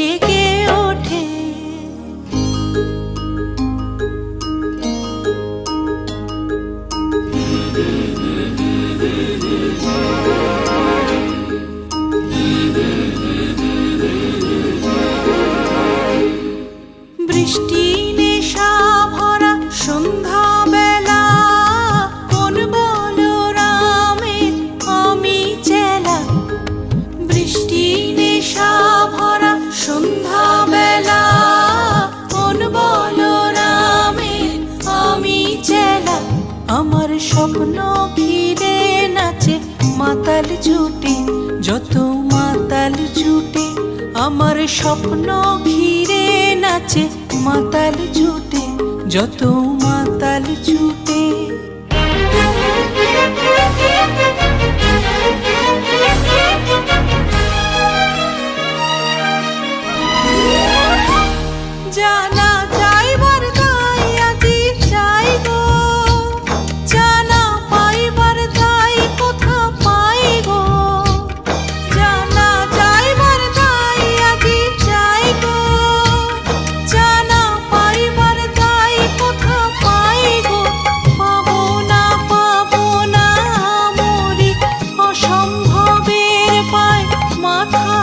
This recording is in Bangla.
জেগে ওঠে। বৃষ্টি স্বপ্ন ঘিরে নাচে মাতাল ছুটে যত মাতাল ছুটে কথা